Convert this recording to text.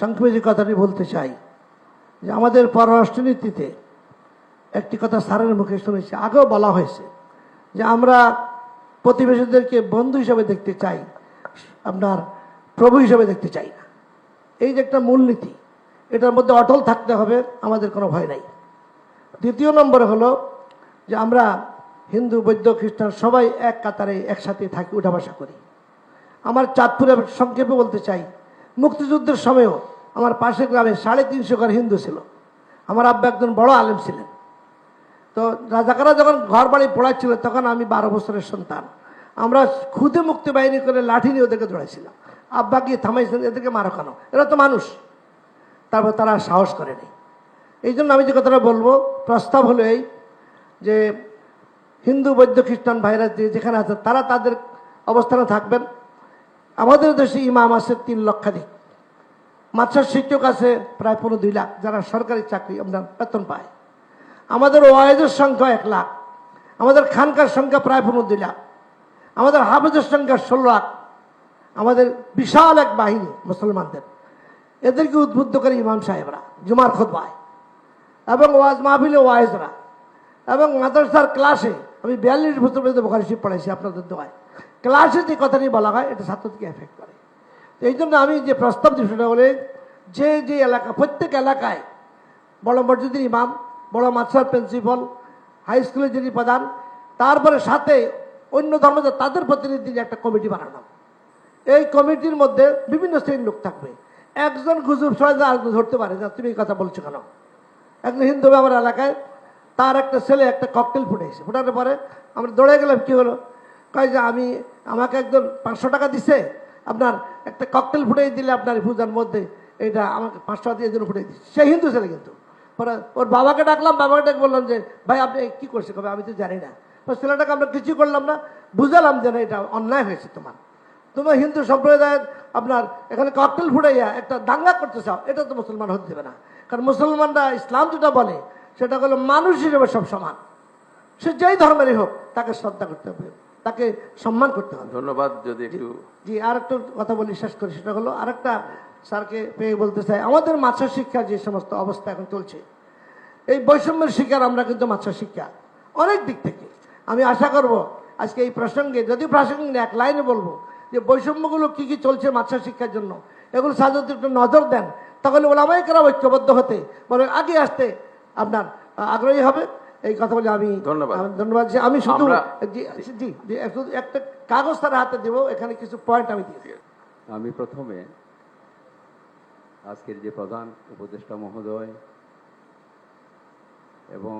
সংক্ষেপে যে কথাটি বলতে চাই, যে আমাদের পররাষ্ট্রনীতিতে একটি কথা স্যারের মুখে শুনেছি, আগেও বলা হয়েছে যে আমরা প্রতিবেশীদেরকে বন্ধু হিসাবে দেখতে চাই, আপনার প্রভু হিসাবে দেখতে চাই না। এই যে একটা মূলনীতি, এটার মধ্যে অটল থাকতে হবে, আমাদের কোনো ভয় নাই। দ্বিতীয় নম্বরে হলো যে আমরা হিন্দু, বৌদ্ধ, খ্রিস্টান সবাই এক কাতারে একসাথে থাকি উঠা বসা করি। আমার চাঁদপুরে সংক্ষেপে বলতে চাই মুক্তিযুদ্ধের সময়ও আমার পাশের গ্রামে সাড়ে তিনশো ঘর হিন্দু ছিল। আমার আব্বা একজন বড় আলেম ছিলেন। তো রাজাকারা যখন ঘর বাড়ি পড়াচ্ছিল, তখন আমি বারো বছরের সন্তান। আমরা খুদে মুক্তি বাহিনী করে লাঠি নিয়ে ওদেরকে দৌড়াইছিলাম আব্বা গিয়ে থামাইছেন, এদেরকে মারো কেন? এরা তো মানুষ। তারপর তারা সাহস করেনি। এই জন্য আমি যে কথাটা বলব, প্রস্তাব হলো এই যে হিন্দু, বৌদ্ধ, খ্রিস্টান ভাইরা যে যেখানে আছে তারা তাদের অবস্থানে থাকবেন। আমাদের দেশে ইমাম আছে তিন লক্ষাধিক। মাদ্রাসার শিক্ষক আছে প্রায় পনেরো দুই লাখ, যারা সরকারি চাকরি আপনার বেতন পায়। আমাদের ওয়াইজের সংখ্যা এক লাখ, আমাদের খানকার সংখ্যা প্রায় পনেরো দুই লাখ, আমাদের হাফেজের সংখ্যা ষোলো লাখ। আমাদের বিশাল এক বাহিনী মুসলমানদের। এদেরকে উদ্বুদ্ধ করে ইমাম সাহেবরা, জুমার খোদবায়। এবং ওয়াজ মাহফিলে ওয়াইজরা। এবং মাদ্রাসার ক্লাসে আমি বিয়াল্লিশ বছর পর্যন্ত বোখারি পড়াইছি আপনাদের দোয়ায়। ক্লাসে যে কথাটি বলা হয়, এটা ছাত্রদেরকে এফেক্ট করে। তো এই জন্য আমি যে প্রস্তাব দিই সেটা হলে, যে যে এলাকা, প্রত্যেক এলাকায়, বড় মসজিদের ইমাম, বড় মাদ্রাসার প্রিন্সিপাল হাই স্কুলের যিনি প্রধান, তারপরে সাথে অন্য ধর্ম তাদের প্রতিনিধি একটা কমিটি বানানো। এই কমিটির মধ্যে বিভিন্ন শ্রেণির লোক থাকবে। একজন গুজব ছড়া আরেকজন ধরতে পারে যে তুমি এই কথা বলছো কেন? একজন হিন্দু আমার এলাকায়, তার একটা ছেলে একটা ককটেল ফুটেছে ফুটানোর পরে আমরা দৌড়ে গেলাম, কী হলো? কয় যে আমি, আমাকে একজন পাঁচশো টাকা দিছে, আপনার একটা ককটেল ফুটিয়ে দিলে আপনার পূজার মধ্যে এটা আমাকে পাঁচশো দিয়ে জন্য ফুটিয়ে দিচ্ছে। সে হিন্দু ছেলে কিন্তু। পরে ওর বাবাকে ডাকলাম, বাবাকে ডাক বললাম যে, ভাই, আপনি কি করছে কবে আমি তো জানি না। ছেলেটাকে আমরা কিছু করলাম না, বুঝালাম যে না, এটা অন্যায় হয়েছে তোমার। তোমার হিন্দু সম্প্রদায়ের আপনার এখানে ককটেল ফুটাইয়া একটা দাঙ্গা করতে চাও এটা তো মুসলমান হতে দেবে না। কারণ মুসলমানরা ইসলাম যেটা বলে, সেটা হলো মানুষ হিসেবে সব সমান। সে যেই ধর্মেরই হোক, তাকে শ্রদ্ধা করতে হবে। তাকে সম্মান করতে হবে। ধন্যবাদ যদি একটু জি আর একটা কথা বলি শেষ করি। সেটা হলো আরেকটা স্যারকে পেয়ে বলতে চাই আমাদের মাছের শিক্ষা যে সমস্ত অবস্থা এখন চলছে এই বৈষম্যের শিকার আমরা কিন্তু মাছের শিক্ষা। অনেক দিক থেকে। আমি আশা করব আজকে এই প্রসঙ্গে যদি প্রাসঙ্গিক এক লাইনে বলব যে বৈষম্যগুলো কি কি চলছে মাছের শিক্ষার জন্য এগুলো সাধারণত একটু নজর দেন তাহলে ওলামাই করা ঐক্যবদ্ধ হতে বলে আগে আসতে আপনার আগ্রহী হবে। এই কথা বলে আমি ধন্যবাদ। আমি ধন্যবাদ যে আমি শুধু জি একটা কাগজ তার হাতে দেবো এখানে কিছু পয়েন্ট আমি দিয়েছি আমি প্রথমে আজকের যে প্রধান উপদেষ্টা মহোদয় এবং